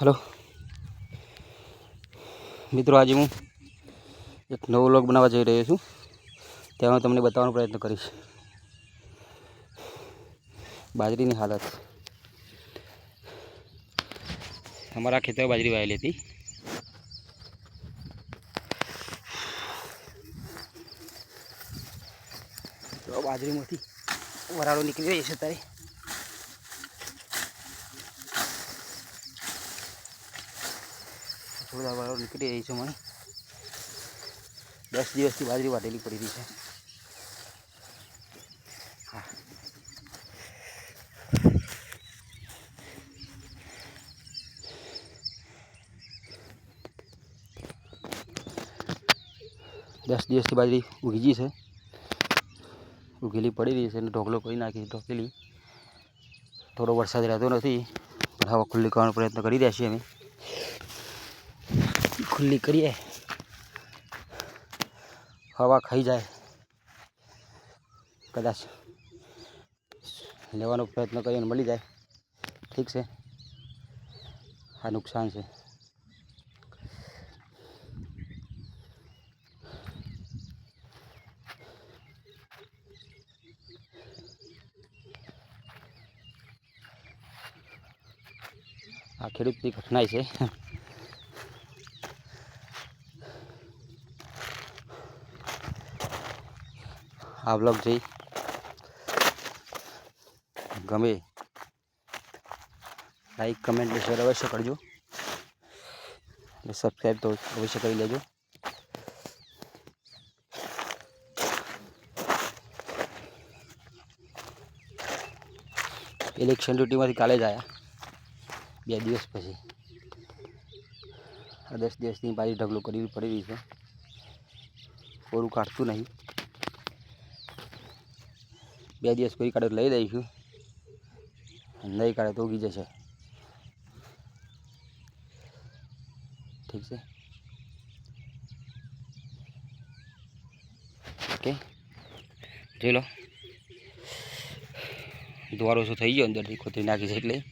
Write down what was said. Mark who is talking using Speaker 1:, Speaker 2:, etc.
Speaker 1: Hello. મિત્રો, આજે હું એક નવો વ્લોગ બનાવવા જઈ રહ્યો છું. ત્યાં હું તમને બતાવવાનો પ્રયત્ન કરીશ. બાજરીની હાલત. અમારા ખેતર બાજરી વાયેલી હતી. બાજરીમાંથી વરાળો નીકળી રહી છે અત્યારે. થોડા વાળો નીકળી રહી છે મને દસ દિવસથી બાજરી વાટેલી પડી રહી છે. હા. દસ દિવસથી બાજરી ઉગીજી છે. ઉગેલી પડી રહી છે અને ઢોકલો કરી નાખી ઢોકેલી. થોડો વરસાદ રહેતો નથી. પણ હવા ખુલ્લી કરવાનો પ્રયત્ન કરી રહ્યા છીએ અમે. ખુલ્લી કરીએ. હવા ખાઈ જાય. કદાચ લેવાનો પ્રયત્ન કરીએ મળી જાય. ઠીક છે. આ નુકસાન છે. આ ખેડૂતની કઠિનાઈ છે. આ બ્લોગ જોઈ ગમે લાઈક કમેન્ટ અને શેર અવશ્ય કરજો અને સબસ્ક્રાઈબ તો અવશ્ય કરી લેજો ઇલેક્શન ડ્યુટીમાંથી કાલે જ આવ્યા બે દિવસ પછી। આ દસ દિવસની બારી ઢગલો કરી પડી રહી છે। કોરું કાઢતું નહીં। બે દિવસ કોઈ કાઢે લઈ દઈશું. નહીં કાઢે તો ઉગી જશે. ઠીક છે? ઓકે. જોઈ લો. દ્વારો શું થઈ ગયો અંદરથી? ખોતરી નાખી છે એટલે.